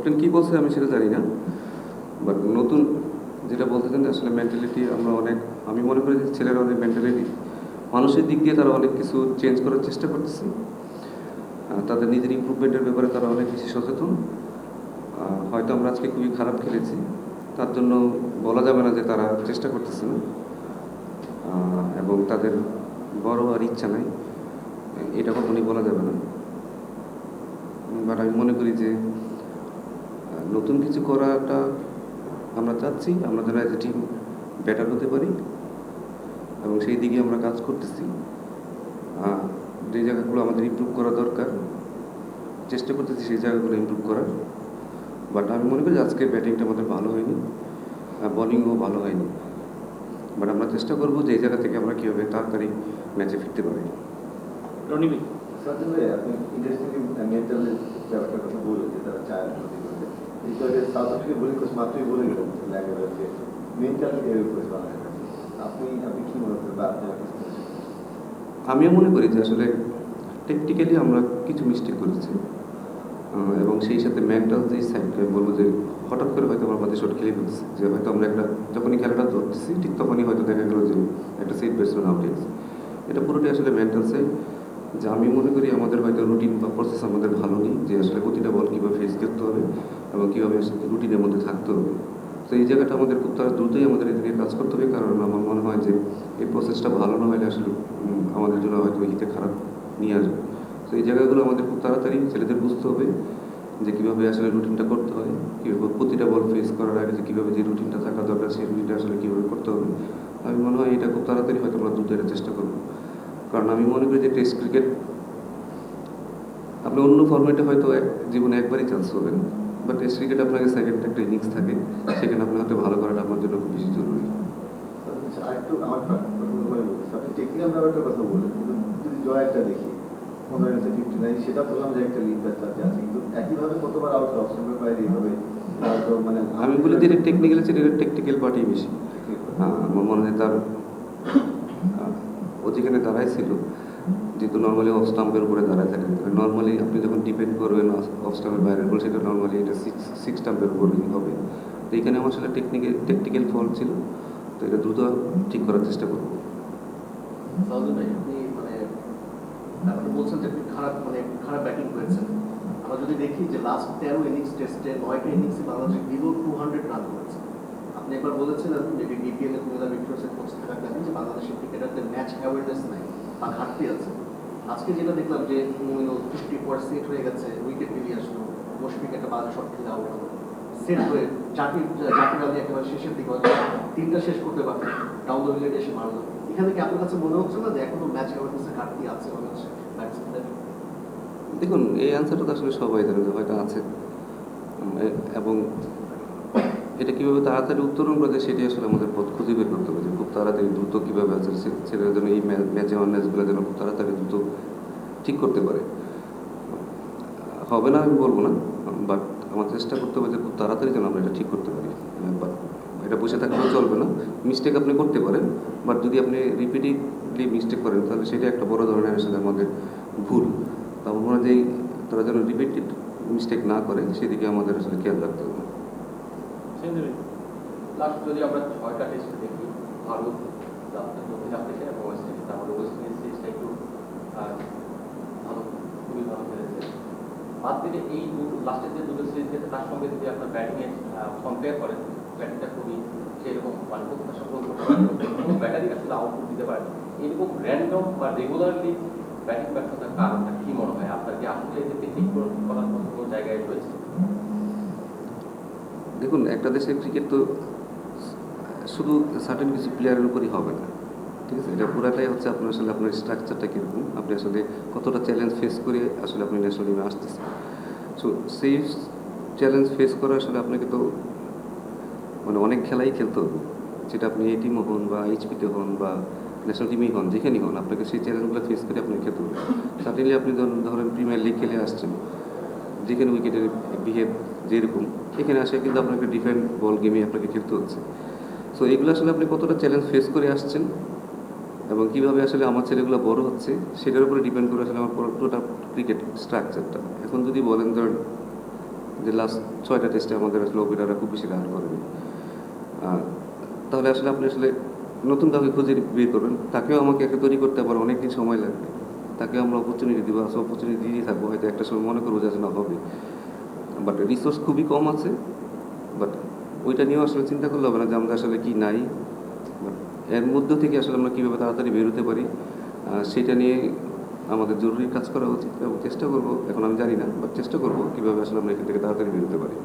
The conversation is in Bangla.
ক্যাপ্টেন কী বলছে আমি সেটা জানি না। বাট নতুন যেটা বলতে চান আসলে মেন্টালিটি আমরা অনেক, আমি মনে করি যে ছেলেরা অনেক মেন্টালিটি মানুষের দিক দিয়ে তারা অনেক কিছু চেঞ্জ করার চেষ্টা করতেছে। তাদের নিজের ইমপ্রুভমেন্টের ব্যাপারে তারা অনেক বেশি সচেতন। হয়তো আমরা আজকে খুবই খারাপ খেলেছি। তার জন্য বলা যাবে না যে তারা চেষ্টা করতেছে না। এবং তাদের বড় আর ইচ্ছা নাই। এটা কখনই বলা যাবে না। বাট আমি মনে করি যে নতুন কিছু করাটা আমরা চাচ্ছি আমরা যেন এজ এ টিম বেটার হতে পারি এবং সেই দিকে আমরা কাজ করতেছি। যে জায়গাগুলো আমাদের ইমপ্রুভ করা দরকার চেষ্টা করতেছি সেই জায়গাগুলো ইমপ্রুভ করার। বাট আমি মনে করি যে আজকে ব্যাটিংটা আমাদের ভালো হয়নি বোলিংও ভালো হয়নি। বাট আমরা চেষ্টা করব যে এই জায়গা থেকে আমরা কীভাবে তাড়াতাড়ি ম্যাচে ফিরতে পারি। রনি ভাই। আপনি ইন্টারেস্টিংলি মেন্টালের ব্যাপারটার কথা বললেন যে তারা চায় আগে সাউথ আফ্রিকা কোচ মাত্রই বলে গেলেন ল্যাঙ্গের যে মেন্টাল এর বানায় আপনি আপনি কি মনে করেন বা আমিও মনে করি যে আসলে টেকনিক্যালি আমরা কিছু মিস্টেক করেছি। এবং সেই সাথে মেন্টাল যে সাইডটা বলব যে হঠাৎ করে হয়তো আমরা মাঝে শট খেলে ফেলছি যে হয়তো আমরা একটা, যখনই খেলাটা ধরতেছি, ঠিক তখনই হয়তো দেখা গেলো যে একটা সেট ব্যাটসম্যান আউট হয়েছে এটা পুরোটাই আসলে মেন্টাল সাইড যে আমি মনে করি আমাদের হয়তো রুটিন বা প্রসেস আমাদের ভালো নেই, যে আসলে প্রতিটা বল কীভাবে ফেস করতে হবে। এবং কীভাবে রুটিনের মধ্যে থাকতে হবে। তো এই জায়গাটা আমাদের খুব তারা দ্রুতই আমাদের এদিকে কাজ করতে হবে, কারণ আমার মনে হয় যে এই প্রসেসটা ভালো না হলে আসলে আমাদের জন্য হয়তো হিতে খারাপ নিয়ে আসবে। তো এই জায়গাগুলো আমাদের খুব তাড়াতাড়ি ছেলেদের বুঝতে হবে যে কীভাবে আসলে রুটিনটা করতে হয়, কীভাবে প্রতিটা বল ফেস করার আগে যে কীভাবে যে রুটিনটা থাকা দরকার, সেই রুটিনটা আসলে কীভাবে করতে হবে। আমি মনে হয় এটা খুব তাড়াতাড়ি হয়তো আমরা দ্রুত এটা চেষ্টা করব। কারণ আমি মনে করি যে টেস্ট ক্রিকেট আপনি অন্য ফর্মেটে হয়তো জীবনে একবারই চান্স পাবেন। বাট টেস্ট ক্রিকেট আপনাকে সেকেন্ড একটা ইনিংস থাকে সেখানে আপনার হয়তো ভালো করাটা আমার জন্য খুব বেশি জরুরি। আচ্ছা, আরেকটু আমার আপনি টেকনিক্যাল ব্যাপারটার কথা বললেন কিন্তু যদি জয়টা দেখি পনেরো ইনিংসে ফিফটি নাইন সেটা বললাম যে একটা লিড ব্যাচ আছে কিন্তু একইভাবে কতবার আউট অপশনের বাইরে এইভাবে মানে আমি বলি যে টেকনিক্যাল এটা টেকনিক্যাল পার্টি বেশি। হ্যাঁ, আমার মনে হয় তার ও যেখানে দাঁড়ায় ছিল। যেহেতু নর্মালি অফ স্টাম্পের উপরে দাঁড়ায় থাকে নর্মালি আপনি যখন ডিপেন্ড করবেন অফ স্টাম্পের বাইরে বল সেটা নর্মালি এটা সিক্স সিক্স স্টাম্পের উপরেই হবে। তো এখানে আমার আসলে টেকনিক্যাল টেকনিক্যাল ফল ছিল, তো এটা দ্রুত ঠিক করার চেষ্টা করব। মানে আপনি বলছেন যে খারাপ মানে খারাপ করেছেন। আমরা যদি দেখি যে লাস্ট তেরো ইনিংস নয়টা টু হান্ড্রেড আপনি একবার বলেছিলেন যে বাংলাদেশের ম্যাচ নাই। বা ঘাটতি আছে। আজকে যেটা দেখলাম যে মমিনুল ফিফটি পার্সেন্ট হয়ে গেছে উইকেট বেরিয়ে আসলো। মুশফিক একটা বাজে শট খেলে আউট হলো। সেট হয়ে জাকির জাকির আলী একেবারে শেষের দিকে তিনটা শেষ করতে পারবে ডাউন দ্য উইকেট এসে মারলো। এখানে কি আপনার কাছে মনে হচ্ছে না যে এখনও ম্যাচ অ্যাওয়ারনেসের ঘাটতি আছে মনে হচ্ছে দেখুন, এই অ্যান্সারটা তো আসলে সবাই জানে যে হয়তো আছে। এবং এটা কীভাবে তাড়াতাড়ি উত্তরণ করা যায় সেটি আসলে আমাদের পথ খুঁজে বের করতে হবে। তাড়াতাড়ি দ্রুত কীভাবে আছে সে- ছেলেরা যেন এই ম্যাচে অন্যাসগুলো যেন খুব তাড়াতাড়ি দ্রুত ঠিক করতে পারে। হবে না আমি বলব না বাট আমার চেষ্টা করতে হবে যে খুব তাড়াতাড়ি যেন আমরা এটা ঠিক করতে পারি। বাট এটা বসে থাকলেও চলবে না। মিস্টেক আপনি করতে পারেন বাট যদি আপনি রিপিটেডলি মিস্টেক করেন, তাহলে সেটা একটা বড় ধরনের আসলে আমাদের ভুল। তো মনে যে তারা যেন রিপিটেড মিস্টেক না করে, সেদিকে আমাদের আসলে খেয়াল রাখতে হবে। যদি আমরা ছয়টা টেস্ট দেখি ওয়েস্ট একটু ভালো, খুবই ভালো খেলেছে। বাদ এই লাস্টের যে দুটো সিরিজ গেছে তার সঙ্গে যদি আপনার কম্পেয়ার করেন ব্যাটিংটা খুবই সেরকম মানে প্রত্যাশা করতে পারে কোনো ব্যাটারি আসলে আউটপুট দিতে এরকম র্যান্ডম বা রেগুলারলি ব্যাটিং ব্যর্থতার কারণটা মনে হয়? আপনার কি আসলে করার মতো কোনো জায়গায় রয়েছে? দেখুন, একটা দেশের ক্রিকেট তো শুধু সার্টেন কিছু প্লেয়ারের উপরই হবে না। ঠিক আছে? এটা পুরাটাই হচ্ছে আপনার আসলে আপনার স্ট্রাকচারটা কীরকম? আপনি আসলে কতটা চ্যালেঞ্জ ফেস করে আসলে আপনি ন্যাশনাল টিমে আসতেছেন? সো সেই চ্যালেঞ্জ ফেস করে আসলে আপনাকে তো মানে অনেক খেলাই খেলতে হবে। যেটা আপনি এই টিমও হন বা এইচপিতে হন বা ন্যাশনাল টিমেই হন যেখানেই হন, আপনাকে সেই চ্যালেঞ্জগুলো ফেস করে আপনাকে খেলতে হবে। সার্টেনলি আপনি ধরুন, ধরেন প্রিমিয়ার লিগ খেলে আসছেন। যেখানে উইকেটের বিহেভ যেরকম, এখানে আসে কিন্তু আপনাকে ডিফেন্ড বল গেমে আপনাকে খেলতে হচ্ছে। সো এগুলো আসলে আপনি কতটা চ্যালেঞ্জ ফেস করে আসছেন এবং কীভাবে আসলে আমার ছেলেগুলো বড় হচ্ছে, সেটার উপরে ডিপেন্ড করে আসলে আমার পুরোটা ক্রিকেট স্ট্রাকচারটা এখন যদি বলেন ধরেন যে লাস্ট ছয়টা টেস্টে আমাদের আসলে ওপেনাররা খুব বেশি রান করবে তাহলে আসলে আপনি আসলে নতুন কাউকে খুঁজে বের করবেন। তাকেও আমাকে একটা তৈরি করতে আবার অনেক দিন সময় লাগবে। তাকে আমরা অপরচুনিটি দিব আসলে অপরচুনিটি দিয়ে থাকব। হয়তো একটা সময় মনে করব যে না হবে। বাট রিসোর্স খুবই কম আছে বাট ওইটা নিয়েও আসলে চিন্তা করলে হবে না যে আমাদের আসলে কি নাই। এর মধ্য থেকে আসলে আমরা কীভাবে তাড়াতাড়ি বেরোতে পারি সেটা নিয়ে আমাদের জরুরি কাজ করা উচিত এবং চেষ্টা করব, এখন আমি জানি না বাট চেষ্টা করব কীভাবে আসলে আমরা এখান থেকে তাড়াতাড়ি বেরোতে পারি।